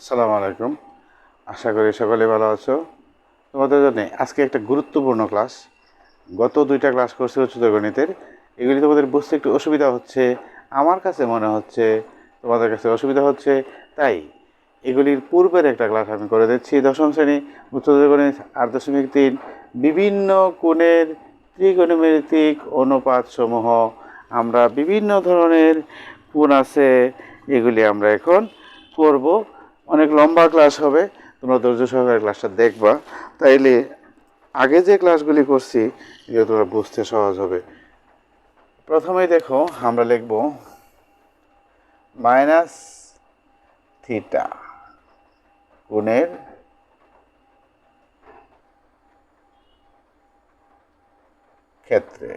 আসসালামু আলাইকুম। আশা করি সকলে ভালো আছো। তোমাদের জন্য আজকে একটা গুরুত্বপূর্ণ ক্লাস। গত দুইটা ক্লাস করছি উচ্চতর গণিতের। এগুলি তোমাদের বুঝতে একটু অসুবিধা হচ্ছে। আমার কাছে মনে হচ্ছে, তোমাদের কাছে অসুবিধা হচ্ছে। তাই এগুলির পূর্বের একটা ক্লাস আমি করে দিচ্ছি। দশম শ্রেণি, উচ্চতর গণিত আট দশমিক তিন। বিভিন্ন কোণের ত্রিকোণমিতিক অনুপাত সমূহ আমরা বিভিন্ন ধরনের কোণ আছে। এগুলি আমরা এখন করব। অনেক লম্বা ক্লাস হবে, তোমরা ধৈর্য সহকারে ক্লাসটা দেখবা। তাইলে আগে যে ক্লাসগুলি করছি, এগুলো তোমরা বুঝতে সহজ হবে। প্রথমেই দেখো, আমরা লিখব মাইনাস থিটা কোণের ক্ষেত্রে।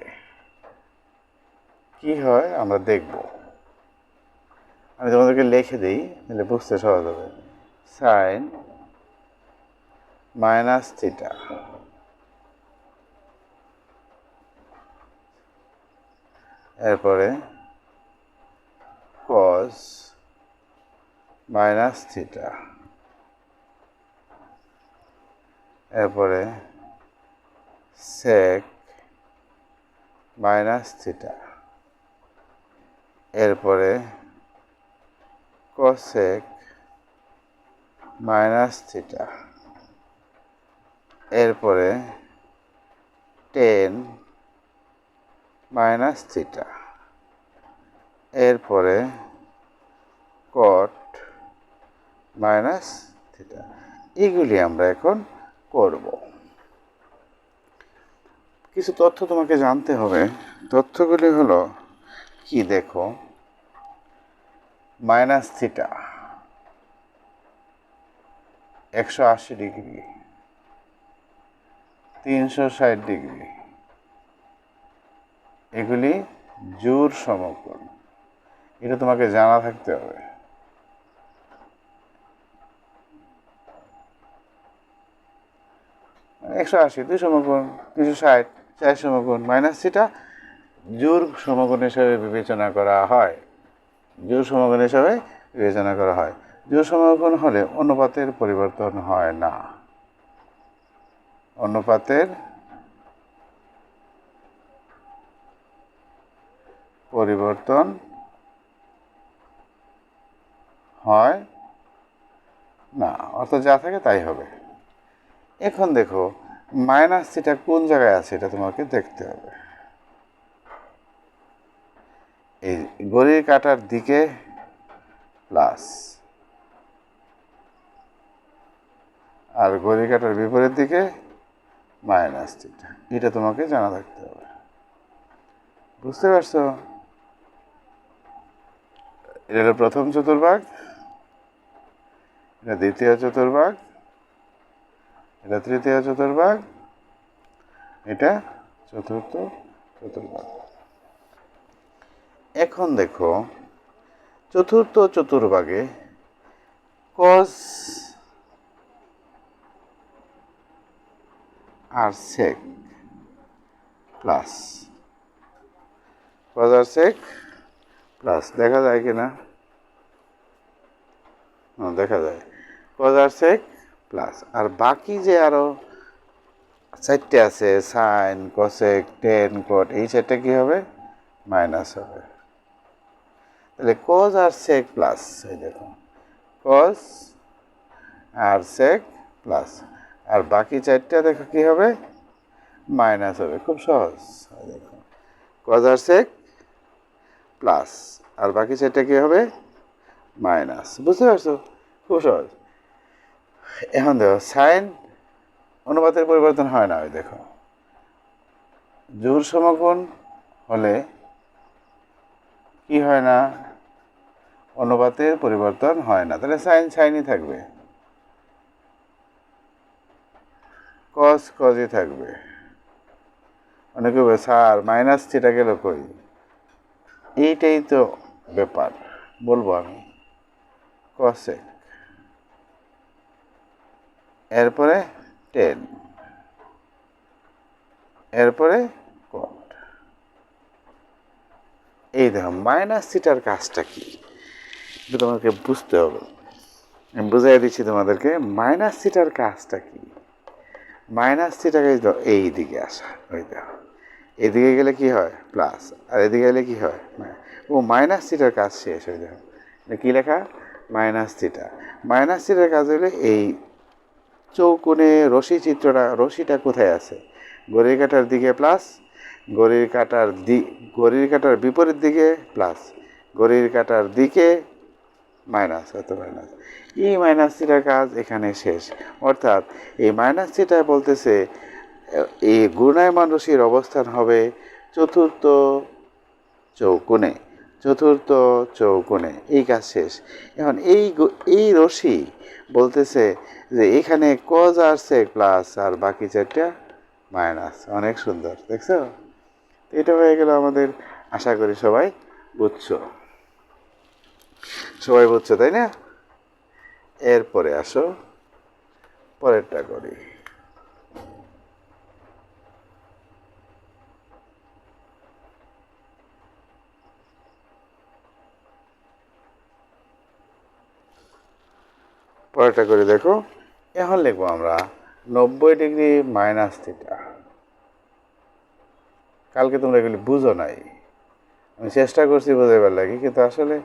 কি হয়? আমরা দেখব। আমি তোমাদেরকে লিখে দিই তাহলে বুঝতে সহজ হবে। সাইন মাইনাস থিটা এরপরে কস মাইনাস থিটা এরপরে সেক মাইনাস থিটা এরপরে cosec মাইনাস থিটা এরপরে টেন মাইনাস থিটা এরপরে কট মাইনাস থিটা এগুলি আমরা এখন করব। কিছু তথ্য তোমাকে জানতে হবে। তথ্যগুলি হলো, কি দেখো? Minus theta. একশো আশি ডিগ্রি। তিনশো ষাট ডিগ্রি। এগুলি জোর সমকোণ। এটা তোমাকে জানা থাকতে হবে। একশো আশি, দুই সমকোণ, তিনশো ষাট, চার সমকোণ, মাইনাস থিটা জোর সমকোণ হিসেবে বিবেচনা করা হয়। জোর সমকোণ হিসাবে বিবেচনা করা হয়। জোর সমকোণ হলে অনুপাতের পরিবর্তন হয় না। অনুপাতের পরিবর্তন হয় না। অর্থাৎ যা থাকে তাই হবে। এখন দেখো, মাইনাস থিটা কোন জায়গায় আছে এটা তোমাকে দেখতে হবে এই ঘড়ির কাটার দিকে প্লাস। আর ঘড়ির কাটার বিপরীত দিকে মাইনাস থিটা। এটা তোমাকে জানা থাকতে হবে। বুঝতে পারছ? এটা হলো প্রথম চতুর্ভাগ, এটা দ্বিতীয় চতুর্ভাগ, এটা তৃতীয় চতুর্ভাগ, এটা চতুর্থ চতুর্ভাগ। এখন দেখো, চতুর্থ চতুর্ভাগে কস আর সেক প্লাস কস আর সেক প্লাস দেখা যায় কি না দেখা যায়। কস আর সেক প্লাস আর বাকি যে আরও চারটে আছে সাইন কসেক টেন কট এই চারটে কি হবে? মাইনাস হবে। তাহলে কজ আর সেক প্লাস এই দেখো। কজ আর সেক প্লাস আর বাকি চারটা দেখো কি হবে? মাইনাস হবে, খুব সহজ। দেখো। কজ আর সেক প্লাস আর বাকি চারটা কি হবে? মাইনাস বুঝতে পারছ? খুব সহজ। এখন দেখো সাইন অনুপাতের পরিবর্তন হয় না ওই দেখো। জোর সমকোণ হলে কি হয় না? অনুপাতের পরিবর্তন হয় না। তাহলে সাইন সাইনই থাকবে। কস কজই থাকবে। অনেকে স্যার মাইনাস থিটা গেল কই? এইটাই তো ব্যাপার, বলব আমি। কসে এরপরে টেন এরপরে কট এই দেখো মাইনাস থিটার কাজটা কি? এটা তোমাকে বুঝতে হবে। আমি বুঝাই দিচ্ছি তোমাদেরকে মাইনাস থিটার কাজটা কি? মাইনাস থিটাকে এই দিকে আসা, ওই দাও এদিকে গেলে কি হয়? প্লাস আর এদিকে গেলে কি হয়? ও মাইনাস থিটার কাজ শেষ হয়ে এটা কী লেখা? মাইনাস থিটা মাইনাস থিটার কাজ হলে এই চৌকোণে রশি চিত্রটা রশিটা কোথায় আছে? ঘড়ির কাটার দিকে প্লাস ঘড়ির কাটার দি, ঘড়ির কাটার বিপরীত দিকে প্লাস ঘড়ির কাটার দিকে মাইনাস, এত মাইনাস। এই মাইনাস থিটার কাজ এখানে শেষ। অর্থাৎ এই মাইনাস থিটা বলতেছে এই গুণায়মান রশির অবস্থান হবে চতুর্থ চৌকোণে চতুর্থ চৌকোণে। এই কাজ শেষ। এখন এই এই রশি বলতেছে যে এখানে কজ আর সেক প্লাস আর বাকি চারটা মাইনাস। অনেক সুন্দর, দেখছ? এটা হয়ে গেল আমাদের, আশা করি সবাই বুঝছ। সবাই বুঝছ তাই না? এরপরে আসো, পরেরটা করি। পরেরটা করে, দেখো। এখন লিখব আমরা নব্বই ডিগ্রি মাইনাস থিটা। কালকে তোমরা এগুলি বুঝো নাই। আমি চেষ্টা করছি বোঝাবার লাগে, কিন্তু আসলে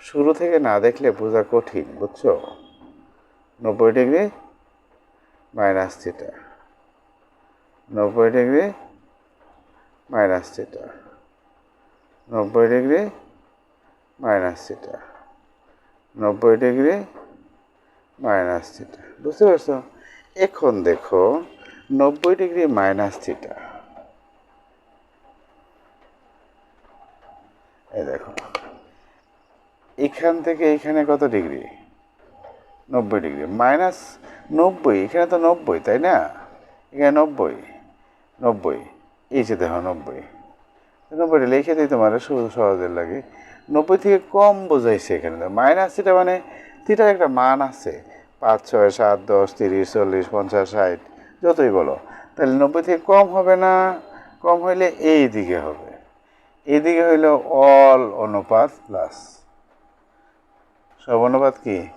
শুরু থেকে না দেখলে বোঝা কঠিন, বুঝছ? নব্বই ডিগ্রি মাইনাস থিটা। নব্বই ডিগ্রি মাইনাস থিটা। নব্বই ডিগ্রি মাইনাস থিটা। নব্বই ডিগ্রি মাইনাস থিটা। বুঝতে পারছ? এখন দেখো, নব্বই ডিগ্রি মাইনাস থিটা এই দেখো এখান থেকে এখানে কত ডিগ্রি? নব্বই ডিগ্রি। মাইনাস নব্বই, এখানে তো নব্বই, তাই না? এখানে নব্বই নব্বই, এই যে দেখো নব্বই। নব্বইটা লিখে দিই তোমার সহজের লাগে। নব্বই থেকে কম বোঝাইছে এখানে। মাইনাস থিটা মানে থিটার একটা মান আছে। পাঁচ, ছয়, সাত, দশ, তিরিশ, চল্লিশ, পঞ্চাশ, ষাট, যতই বলো। তাহলে নব্বই থেকে কম হবে না? কম হইলে এই দিকে হবে। এই দিকে হইল অল অনুপাত প্লাস অনুপাত কি?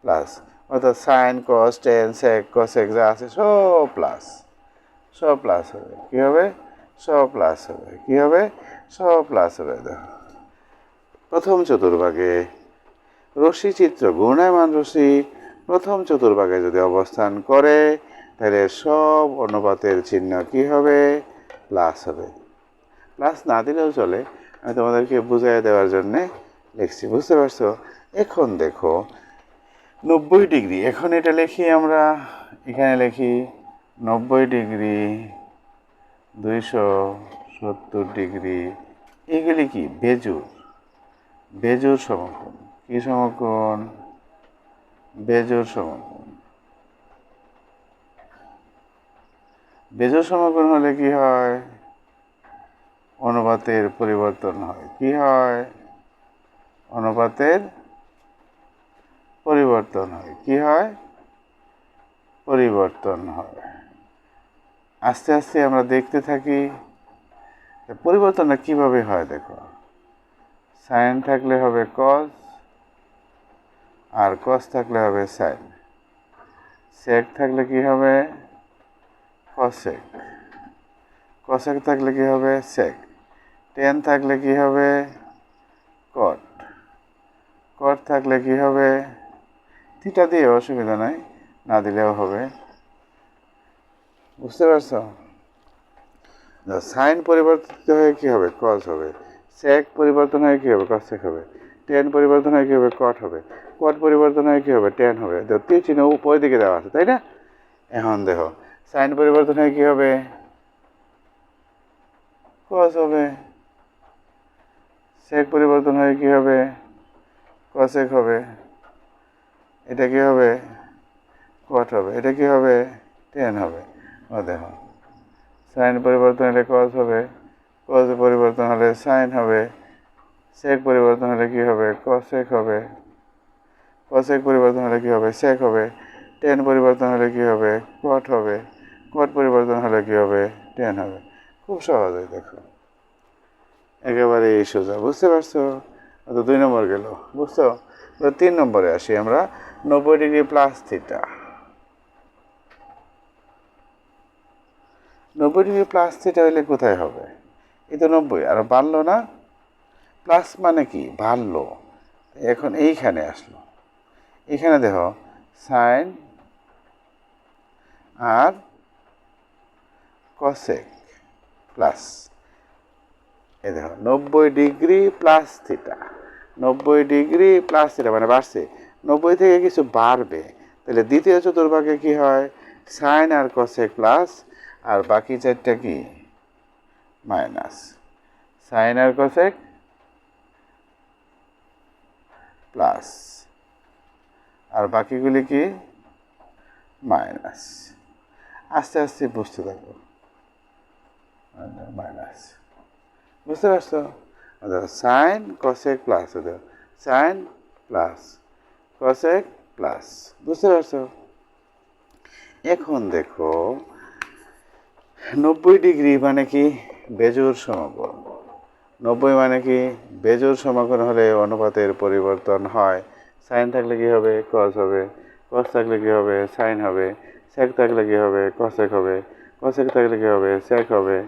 প্লাস। অর্থাৎ sine cos tan sec cosec যা আছে সব প্লাস। সব প্লাস হবে। কী হবে? সব প্লাস হবে। কী হবে? সব প্লাস হবে। দেখো। প্রথম চতুর্ভাগে রশ্মি চিত্র, ঘূর্ণায়মান রশ্মি প্রথম চতুর্ভাগে যদি অবস্থান করে, তাহলে সব অনুপাতের চিহ্ন কি হবে? প্লাস হবে। প্লাস না দিলেও চলে। আমি তোমাদেরকে বুঝিয়ে দেওয়ার জন্যে লিখছি। বুঝতে পারছ? এখন দেখো, নব্বই ডিগ্রি। এখন এটা লিখি আমরা, এখানে লিখি নব্বই ডিগ্রি, দুইশো সত্তর ডিগ্রি। এগুলি কি? বেজুর বেজুর সমকোণ। কি সমকোণ? বেজুর সমকোণ। বেজুর সমকোণ হলে কি হয়? অনুপাতের পরিবর্তন হয়। কি হয়? অনুপাতের পরিবর্তন হয়। কি হয়? পরিবর্তন হয়। আস্তে আস্তে আমরা দেখতে থাকি পরিবর্তনটা কীভাবে হয় দেখো। সাইন থাকলে হবে কস আর কস থাকলে হবে সাইন সেক থাকলে কি হবে? কসেক কসেক থাকলে কি হবে? সেক টেন থাকলে কি হবে? কট কট থাকলে কি হবে? থিটা দিয়ে অসুবিধা নাই, না দিলেও হবে। বুঝতে পারছ? সাইন পরিবর্তিত হয়ে কি হবে? কস হবে। সেক পরিবর্তন হয়ে কি হবে? কসেক হবে। টেন পরিবর্তন হয়ে কি হবে? কট হবে। কট পরিবর্তন হয়ে কি হবে? টেন হবে। তীর চিহ্ন উপরের দিকে দেওয়া আছে, তাই না? এখন দেখো, সাইন পরিবর্তন হয়ে কি হবে? কস হবে। সেক পরিবর্তন হয়ে কি হবে? কসেক হবে। এটা কি হবে? কট হবে। এটা কি হবে? টেন হবে। ও দেখো। সাইন পরিবর্তন হলে কস হবে। কস পরিবর্তন হলে সাইন হবে। সেক পরিবর্তন হলে কি হবে? কসেক হবে। কসেক পরিবর্তন হলে কি হবে? সেক হবে। টেন পরিবর্তন হলে কি হবে? কট হবে। কট পরিবর্তন হলে কি হবে? টেন হবে। খুব সহজ সহজে দেখো। একেবারে এই সোজা। বুঝতে পারছ? তো দুই নম্বর গেল। বুঝছ? তিন নম্বরে আসি আমরা। নব্বই ডিগ্রি প্লাস থিটা নব্বই ডিগ্রি প্লাস থিটা হইলে কোথায় হবে? এই তো নব্বই, আর বাড়লো না? প্লাস মানে কি? বাড়লো। এখন এইখানে আসলো। এখানে দেখো সাইন আর কসেক প্লাস এ দেখো, নব্বই ডিগ্রি প্লাস থিটা নব্বই ডিগ্রি প্লাস থিটা মানে বাড়ছে। নব্বই থেকে কিছু বাড়বে। তাহলে দ্বিতীয় চতুর্ভাগে কি হয়? সাইন আর কসেক প্লাস আর বাকি চারটা কি? মাইনাস সাইন আর কসেক প্লাস আর বাকিগুলি কি? মাইনাস আস্তে আস্তে বুঝতে থাকো। মাইনাস বুঝতে পারছ? Sine cosec plus sine plus cosec plus বুঝতে পারছ? এখন দেখো, নব্বই ডিগ্রি মানে কি? বেজোর সমাকলন। নব্বই মানে কি? বেজোর সমাকলন হলে অনুপাতের পরিবর্তন হয়। সাইন থাকলে কি হবে? কস হবে। কস থাকলে কি হবে? সাইন হবে। সেক থাকলে কি হবে? কসেক হবে। কসেক থাকলে কি হবে? সেক হবে।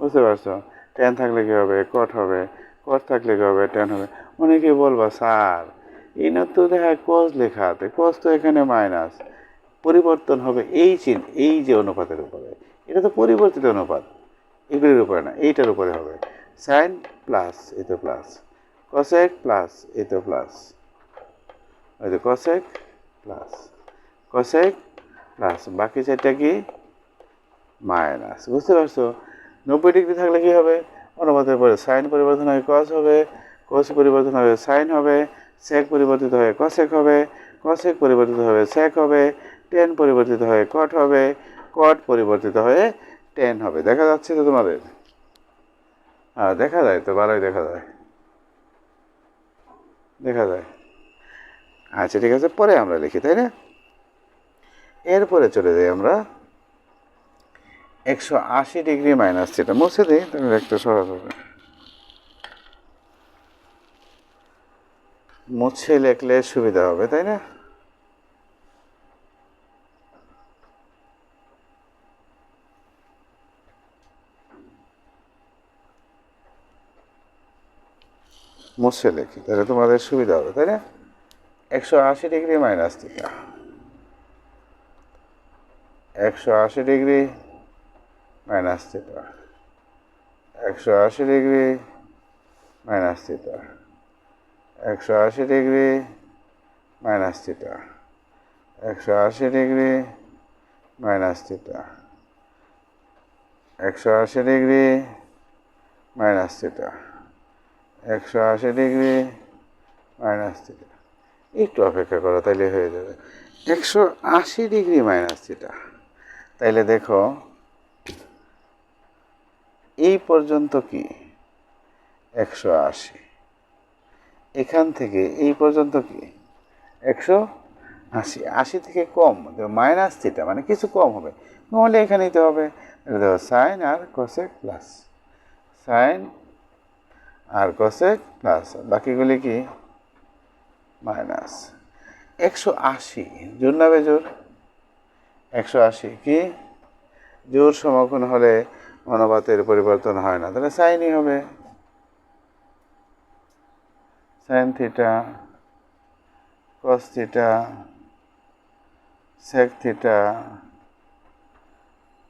বুঝতে পারছ? টেন থাকলে কি হবে? কট হবে। কট থাকলে কি হবে? টেন হবে। অনেকে বলবা, স্যার না তো দেখা কস লেখা আছে কস তো এখানে মাইনাস পরিবর্তন হবে এই চিন এই যে অনুপাতের উপরে। এটা তো পরিবর্তিত অনুপাত। এগুলির উপরে না, এইটার উপরে হবে। সাইন প্লাস এই তো প্লাস কসেক প্লাস এই তো প্লাস ওই তো কসেক প্লাস কসেক প্লাস বাকি চারটা কি? মাইনাস বুঝতে পারছ? নব্বই ডিগ্রি থাকলে কি হবে? অনুপাতের পরে সাইন পরিবর্তন হবে কস হবে কস পরিবর্তন হবে সাইন হবে। সেক পরিবর্তিত হয়ে কসেক হবে কসেক পরিবর্তিত হবে সেক হবে টেন পরিবর্তিত হয়ে কট হবে কট পরিবর্তিত হয়ে টেন হবে। দেখা যাচ্ছে তো তোমাদের? হ্যাঁ দেখা যায় তো, ভালোই দেখা যায়। দেখা যায়। আচ্ছা ঠিক আছে, পরে আমরা লিখি, তাই না? এরপরে চলে যাই আমরা। একশো আশি ডিগ্রি মাইনাস যেটা মুছে দিই তাহলে একটা সহজ হবে। মুছে লেখলে সুবিধা হবে, তাই না? মুছে লেখি, তাহলে তোমাদের সুবিধা হবে, তাই না? একশো আশি ডিগ্রি মাইনাস থিটা একশো আশি ডিগ্রি মাইনাস থিটা একশো আশি ডিগ্রি মাইনাস থিটা একশো আশি ডিগ্রি মাইনাস থিটা। একশো আশি ডিগ্রি মাইনাস থিটা। একশো আশি ডিগ্রি মাইনাস থিটা। একশো আশি ডিগ্রি মাইনাস থিটা। একটু অপেক্ষা করো, তাইলে হয়ে যাবে। একশো আশি ডিগ্রি মাইনাস থিটা। তাইলে দেখো, এই পর্যন্ত কি? একশো আশি। এখান থেকে এই পর্যন্ত কি? একশো আশি। আশি থেকে কম মাইনাস থিটা মানে কিছু কম হবে। কমলে এখানে নিতে হবে দেখো সাইন আর কসেক প্লাস সাইন আর কসেক প্লাস বাকিগুলি কি? মাইনাস একশো আশি, জোর না বেজোর? একশো আশি, কি? জোর সমকোণ হলে অনুপাতের পরিবর্তন হয় না, তাহলে সাইনই হবে। Sine theta cos theta sec theta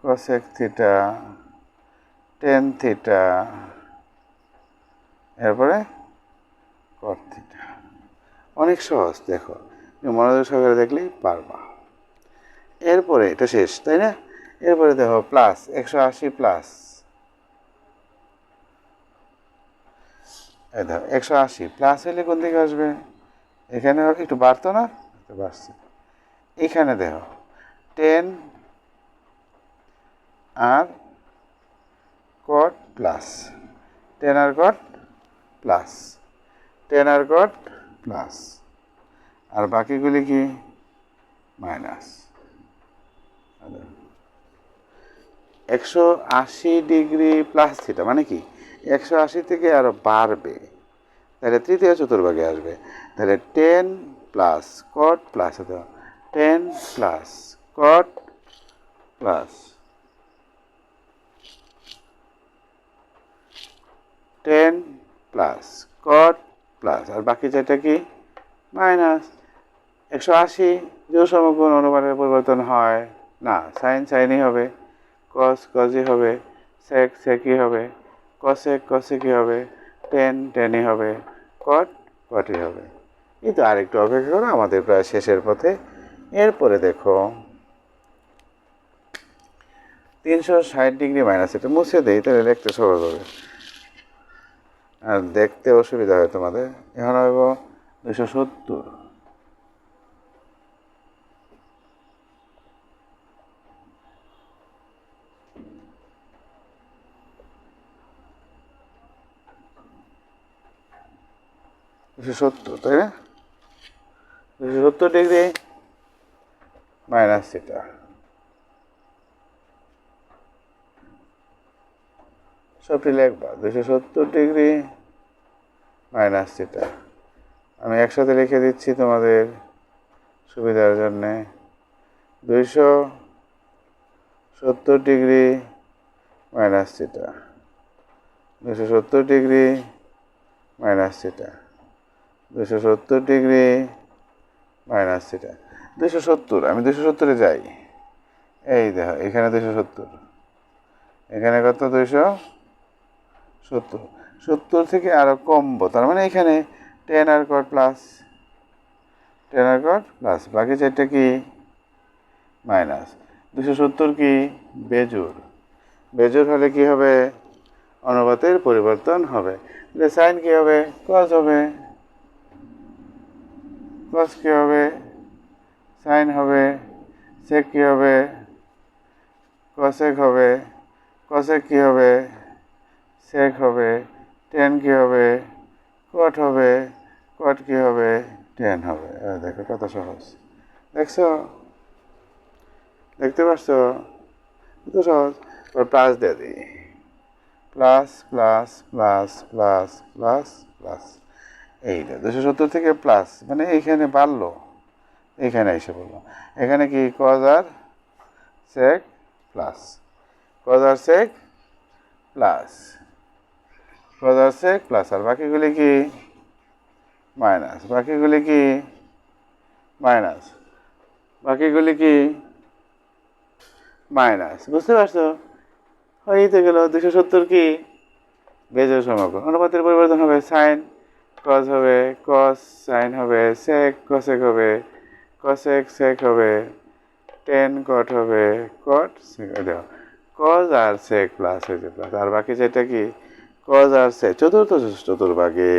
cosec theta tan theta এরপরে কট থিটা অনেক সহজ, দেখো মনোযোগ সহকারে দেখলেই পারবা। এরপরে এটা শেষ, তাই না? এরপরে দেখো প্লাস একশো আশি প্লাস এই একশো আশি প্লাস হলে কোন দিকে আসবে? এখানে একটু বাড়তো না? বাড়ছে। এখানে দেখো টেন আর কট প্লাস টেন আর কট প্লাস টেন আর কট প্লাস আর বাকিগুলি কি? মাইনাস একশো আশি ডিগ্রি প্লাস থিটা মানে কি? একশো আশি থেকে আরও বাড়বে। তাহলে তৃতীয় চতুর্ভাগে আসবে। তাহলে tan plus cot plus tan plus cot plus tan plus cot plus আর বাকি যেটা কি? মাইনাস একশো আশি যে সমগুণ অনুপাতের পরিবর্তন হয়। না সাইন সাইনই হবে। কস কসই হবে। সেক সেকই হবে। কসেক কসেকই হবে? টেন, টেনই হবে। কট? কটই হবে। এই তো আরেকটু অপেক্ষা করো, আমাদের প্রায় শেষের পথে। এরপরে দেখো, তিনশো ষাট ডিগ্রি মাইনাস এটা মুছে দেই, তাহলে লিখতে সহজ হবে। আর দেখতে অসুবিধা হয় তোমাদের। এখন হইব দুশো সত্তর। দুশো সত্তর, তাই না? দুশো সত্তর ডিগ্রি মাইনাস থিটা সবটি লিখবা দুশো সত্তর ডিগ্রি মাইনাস থিটা আমি একসাথে লিখে দিচ্ছি তোমাদের সুবিধার জন্যে। দুইশো সত্তর ডিগ্রি মাইনাস থিটা দুশো সত্তর ডিগ্রি মাইনাস থিটা দুশো সত্তর ডিগ্রি মাইনাস থিটা। দুশো সত্তর, আমি দুশো সত্তরে যাই। এই দেখো, এখানে দুশো সত্তর। এখানে কত? দুশো সত্তর। সত্তর থেকে আরও কমবো, তার মানে এখানে টেন আর কট প্লাস টেন আর কট প্লাস বাকি চারটা কি? মাইনাস। দুশো সত্তর কি? বেজুর বেজুর হলে কি হবে? অনুপাতের পরিবর্তন হবে। সাইন কি হবে? কস হবে। কস কী হবে? সাইন হবে। সেক কী হবে? কসেক হবে। কসেক কী হবে? সেক হবে। টেন কী হবে? কট হবে। কট কী হবে? টেন হবে। দেখো কত সহজ। দেখছ? দেখতে পাচ্ছ কত সহজ। প্লাস দিয়ে দিই। Plus plus plus plus plus plus এইটা দুশো সত্তর থেকে প্লাস মানে এইখানে বাড়লো। এইখানে এসে বলল এখানে কি কজ আর সেক প্লাস কজ আর সেক প্লাস কজ আর সেক প্লাস আর বাকিগুলি কি? মাইনাস বাকিগুলি কি? মাইনাস বাকিগুলি কি? মাইনাস বুঝতে পারছ? হয়েই গেল, দুশো সত্তর কি? বেজের সমগ্র। অনুপাতের পরিবর্তন হবে সাইন কস হবে কস সাইন হবে সেক কসেক হবে কসেক সেক হবে টেন কট হবে কট দেখো কজ আর সেক প্লাস হয়েছে প্লাস আর বাকি যেটা কি? কজ আর সেক চতুর্থ চতুর্ভাগে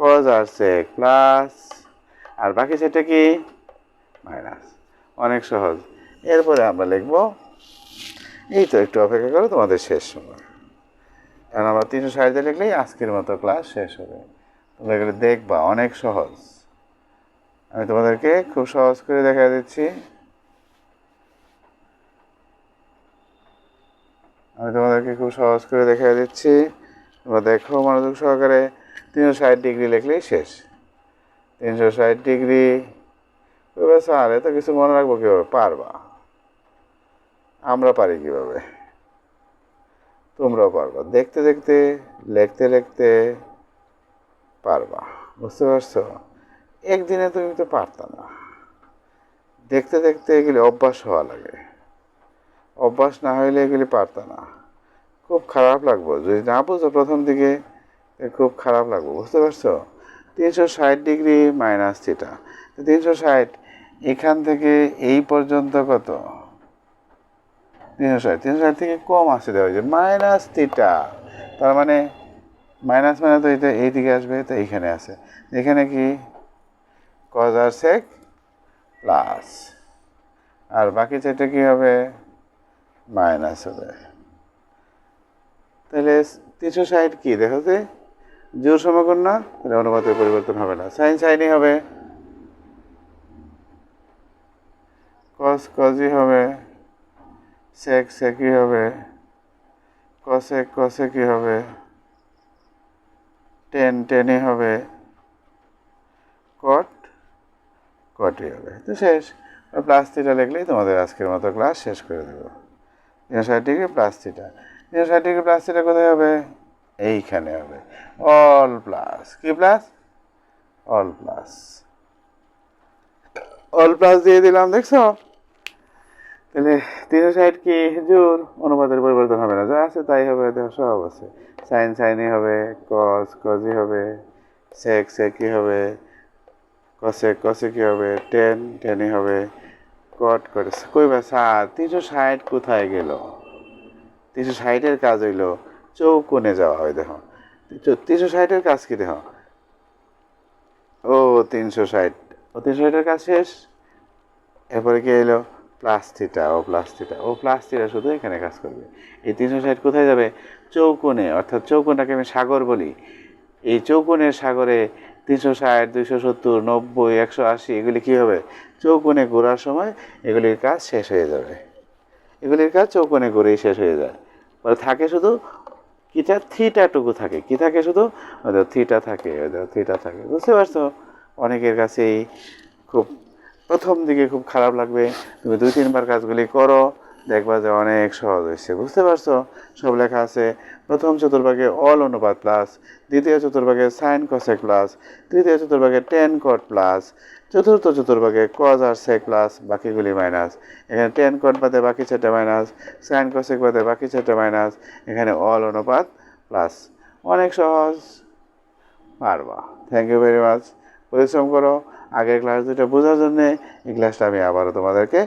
কজ আর সেক প্লাস আর বাকি সেটা কি? মাইনাস অনেক সহজ। এরপরে আমরা লিখব, এই তো একটু অপেক্ষা করো, তোমাদের শেষ সময়। কারণ আমরা তিনশো ষাটে লিখলেই আজকের মতো ক্লাস শেষ হবে। এগুলো দেখবা অনেক সহজ। আমি তোমাদেরকে খুব সহজ করে দেখা দিচ্ছি। আমি তোমাদেরকে খুব সহজ করে দেখা দিচ্ছি। তোমরা দেখো মনোযোগ সহকারে। তিনশো ষাট ডিগ্রি লিখলেই শেষ। তিনশো ষাট ডিগ্রি। স্যার এত কিছু মনে রাখব কীভাবে? পারবা। আমরা পারি কীভাবে? তোমরাও পারবা। দেখতে দেখতে, লিখতে লিখতে পারবা, বুঝতে পারছ? একদিনে তুমি তো পারতা না। দেখতে দেখতে এগুলি অভ্যাস হওয়া লাগে। অভ্যাস না হইলে এগুলি পারতা না। খুব খারাপ লাগবো। যদি না বুঝো প্রথম দিকে খুব খারাপ লাগবো, বুঝতে পারছ? তিনশো ষাট ডিগ্রি মাইনাস থিটা। তিনশো ষাট, এখান থেকে এই পর্যন্ত কত? তিনশো ষাট। তিনশো ষাট থেকে কম আসছে দেওয়া হয়েছে। Minus theta. তার মানে মাইনাস মানে তো এটা এই দিকে আসবে, তো এইখানে আছে। এখানে কি? কজ আর সেক প্লাস আর বাকি চারটা কী হবে? মাইনাস হবে। তাহলে তিনশো ষাট কী? দেখো যে জোর সমকোণ না? তাহলে অনুপাতের পরিবর্তন হবে না। সাইন সাইনই হবে। কস কজই হবে। সেক সেকই হবে। কসেক কসে কী হবে। টেন, টেনে হবে কট কটই হবে তো শেষ। প্লাস থিটা লিখলেই তোমাদের আজকের মতো ক্লাস শেষ করে দেবো। তিনশো ষাট ডিগ্রি প্লাস থিটা তিনশো ষাট ডিগ্রি প্লাস থিটা কোথায় হবে? এইখানে হবে। অল প্লাস কি plus all plus all plus দিয়ে দিলাম, দেখছ? তাহলে তিনশো ষাট কি জোর? অনুপাতের পরিবর্তন হবে না। যা আছে তাই হবে সব আছে। সাইন, সাইনই হবে কস কজই হবে সেক সেকই হবে কসেক কসেকই হবে টেন টেনই হবে কট করে। কই বা সাত? তিনশো ষাট কোথায় গেল? তিনশো ষাটের কাজ হইল চৌকোণে যাওয়া হয়, দেখো। তিনশো ষাটের কাজ কি, দেখো? ও, তিনশো ষাট। ও, তিনশো ষাটের কাজ শেষ? এরপরে কি এলো প্লাস থিটা ও প্লাস থিটা ও প্লাস থিটা শুধু এখানে কাজ করবে। এই তিনশো ষাট কোথায় যাবে? চৌকোণে, অর্থাৎ চৌকোণটাকে আমি সাগর বলি। এই চৌকোণের সাগরে তিনশো ষাট, দুইশো সত্তর, নব্বই, একশো আশি, এগুলি কী হবে? চৌকোণে ঘোরার সময় এগুলির কাজ শেষ হয়ে যাবে। এগুলির কাজ চৌকোণে ঘুরেই শেষ হয়ে যায়। পরে থাকে শুধু কিটা থিটাটুকু থাকে। কি থাকে শুধু? ওদের থিটা থাকে ওদের থিটা থাকে। বুঝতে পারছ? অনেকের কাছেই খুব প্রথম দিকে খুব খারাপ লাগবে, তুমি দুই, তিনবার কাজগুলি করো, দেখবা যে অনেক সহজ হয়েছে, বুঝতে পারছ? সব লেখা আছে, প্রথম চতুর্ভাগে অল অনুপাত প্লাস দ্বিতীয় চতুর্ভাগে সাইন কসেক প্লাস তৃতীয় চতুর্ভাগে টেন কট প্লাস চতুর্থ চতুর্ভাগে কজ আর সেক প্লাস বাকিগুলি মাইনাস এখানে টেন কট বাদে বাকি চারটে মাইনাস সাইন কসেক বাদে বাকি চারটে মাইনাস এখানে অল অনুপাত প্লাস অনেক সহজ, পারবা। থ্যাংক ইউ ভেরি মাচ পরিশ্রম করো। আগের ক্লাস দুটো বোঝার জন্যে এই ক্লাসটা আমি আবারও তোমাদেরকে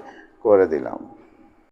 করে দিলাম।